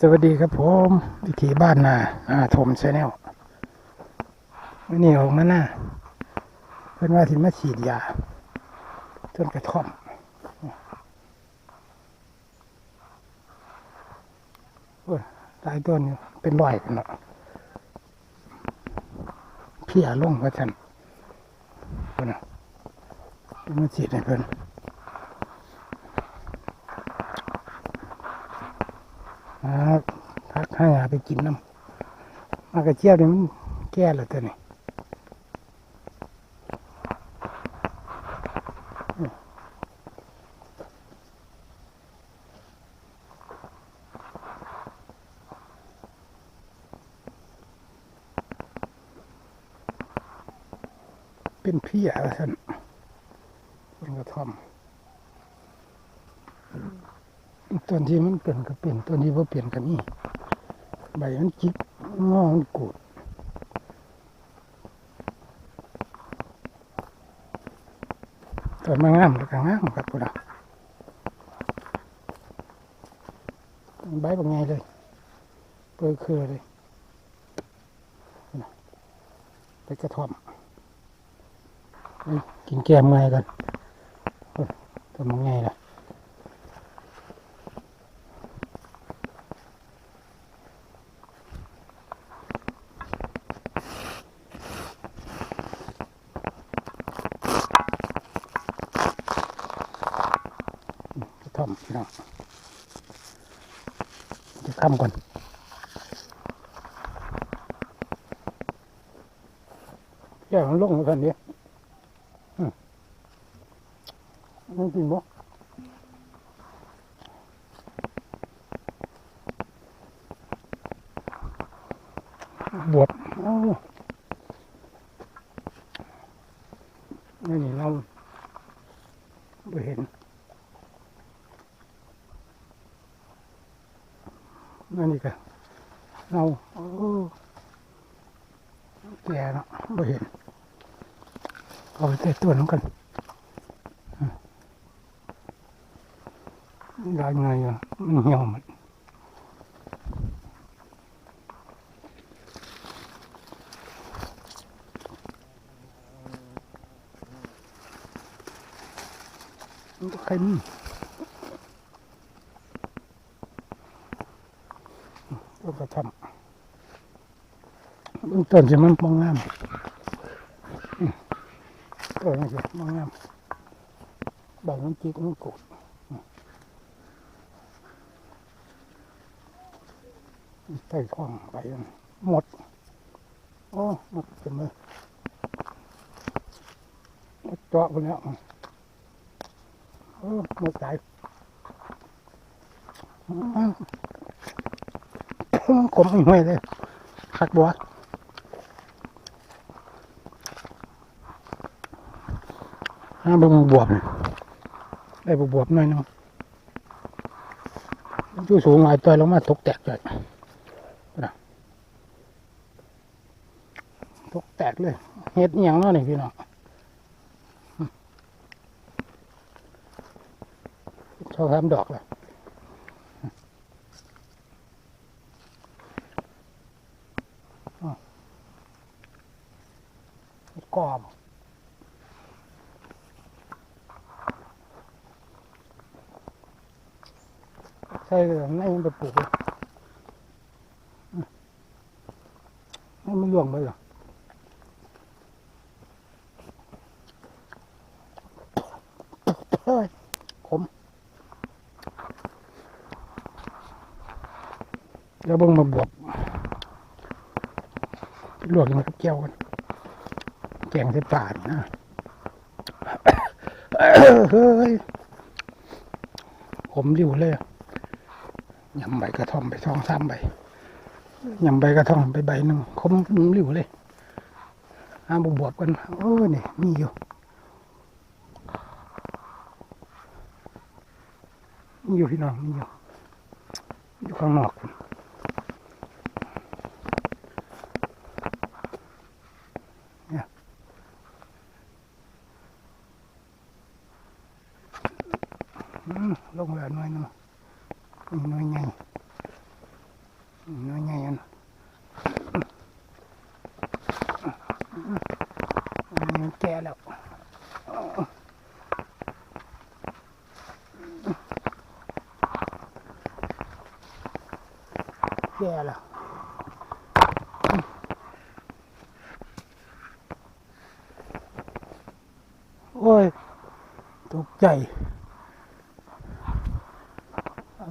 สวัสดีครับผมวิถีบ้านนาอาทมชาแนลวันนี้ออกมาหน้าเพื่อนว่าที่มาฉีดยาต้นกระท่อมโอ้ยหลายต้นเป็นร้อยกันเนาะเพี่ยลงว่าท่านเพื่อนน่ะเพิ่นมาฉีดให้เพื่อน ครับพักห้อาไปกินน้ำมากระเจี๊ยบนี่มันแก่แล้วตัวนี้เป็นพี่อะไรท่านเป็นกระท่อมต้น ที่มันเปลี่ยนก็เปลี่ยนต้นที่ว่าเปลี่ยนก็มีใบมันจิกงอมันกูดต้นมางามแล้วก็งามครับพุ่นะใบบางไงเลยเปิดเครือเลยไปกระท่อมไปกินแกมไงกันต้นมางไงล่ะท่อมพี่น้อง จะค้ำก่อนแย่มันลงแล้วกันเนี้ยอืมมันกินบ่บวบเอ้านี่นี่เราไม่เห็น นั่นนี่ก็เราแก่เนาะไม่เห็นเอาไปใส่ตัวน้องกันได้ไงอะมันเหี่ยวหมดมันก็ใครมี ก็กระทำเบื้อง ต้นจะมันมองงามอืมก็นั่นสิมองงามใบมันจิกมันกดใส่ท้องไปหมดโอ้หมดเต็มเลยหมดเจาะไปแล้วโอ้หมดสายอ้าวขมห่วเลยคักบัว ห้าบบวบได้บวบหน่อยนึงยู่สูงหลายตัวลงมาตกแตกเลยนะตกแตกเลยเฮ็ดอย่างน้อนี่พี่น้องชอบทำดอกเลยกรอบ ใช่เลยไม่ไปปลูกเลยอืมให้มันล่วงไปหรอเฮ้ยขมแล้วเบิ่งมาบวกลวกมันกับแก้วกันแกงใส่ป่านนะเฮ้ยผมริ้วเลย ยำใบกระท่อมไปสองสามใบยำใบกระท่อมไปใบหนึ่งผมริ้วเลยห้ามบวบกันโอ้นี่มีอยู่มีอยู่พี่น้องมีอยู่อยู่ข้างนอกลงแล้วหน้อยหนึง นี่หน้อยใหญ่น้อยให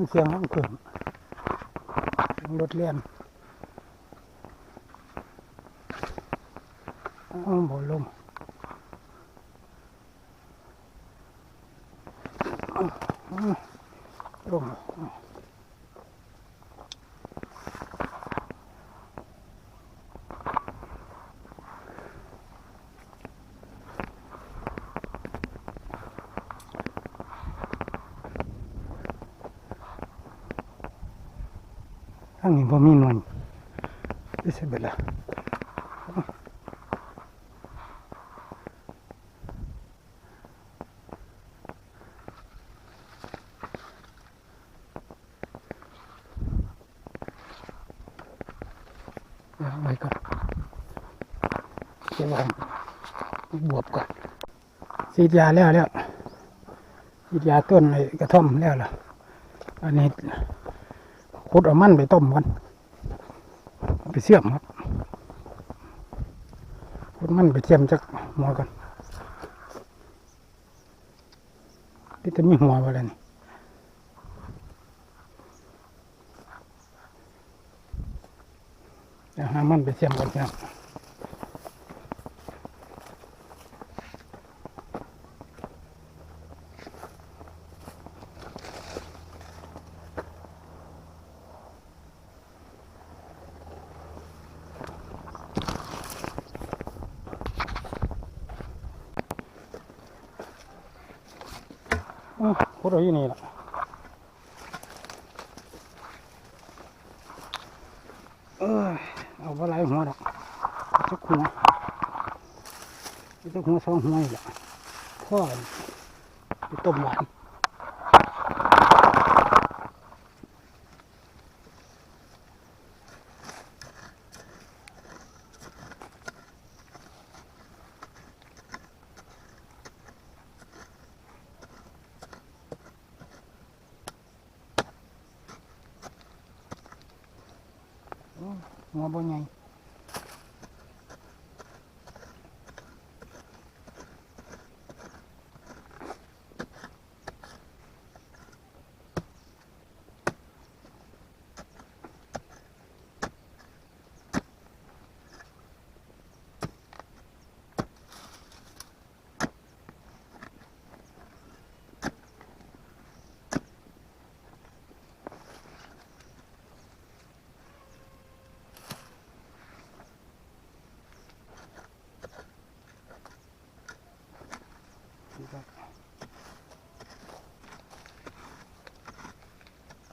ญ่อันอันนี้มันแก่แล้วแก่แล้วโอ้ยตกใจอันเสียงมันเสียงรถเลียนอ้าวบ่ลมลม ทางนี้บ่มีนวยนี่สิเบิดละเอาไว้ก่อนเก็บไว้บวบก่อนฉีดยาแล้วแล้วฉีดยาต้นไอ้กระท่อมแล้วล่ะอันนี้ ขุดเอามันไปต้มกันไปเสี่ยมครับขุดมันไปเสี่ยมจากหัวกันที่จะมีหัวอะไรนี่เดี๋ยวหามันไปเสี่ยมกันครับ อ้าวขุดเอาอยู่นี่แหละเออเอาปลาไหลหัวดอกเอาจักหัวเอาจักหัวสองหัวอีกแหละพ่อไปต้มหวาน หัวบ่ใหญ่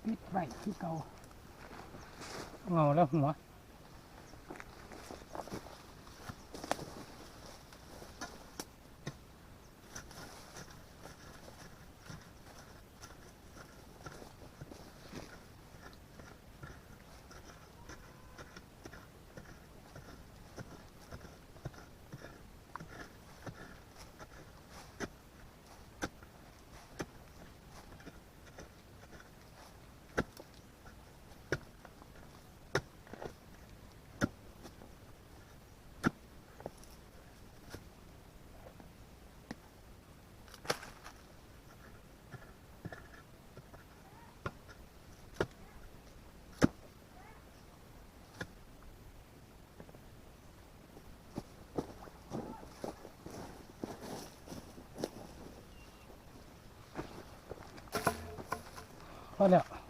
ปิดไว้ที่เก่าเงาแล้วหัว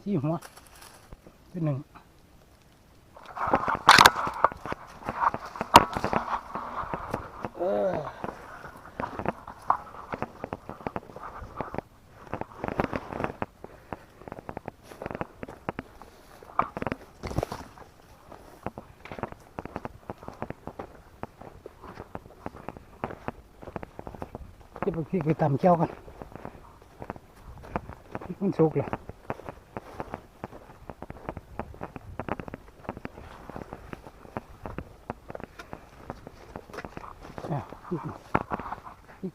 ที่หัวเป็นหนึ่งเออเก็บไปพี่ไปตำเจ้ากันพริกมันสุกเลย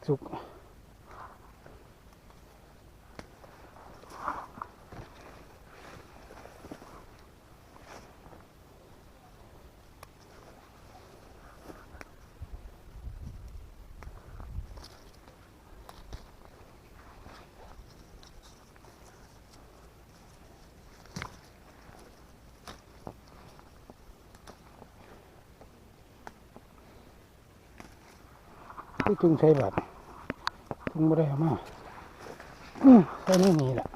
สุกที่จุง ใช้แบบจุงไม่ได้มาอืมใช้ไม่มีแหละ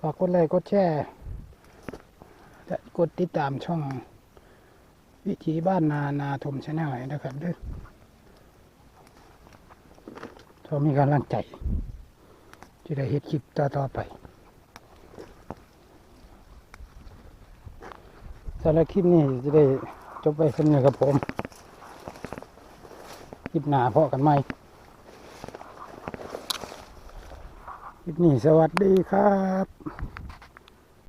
ฝากกดไลค์กดแชร์และกดติดตามช่อง วิถีบ้านนานาทมชาแนลนะครับเด้วยถ้ามีกำลังใจจะได้เห็ดคลิปต่อๆไปสำหรับคลิปนี้จะได้ บไปสำเนียกับผมคลิปหน้าพอกันไหมคลิปนี้สวัสดีครับ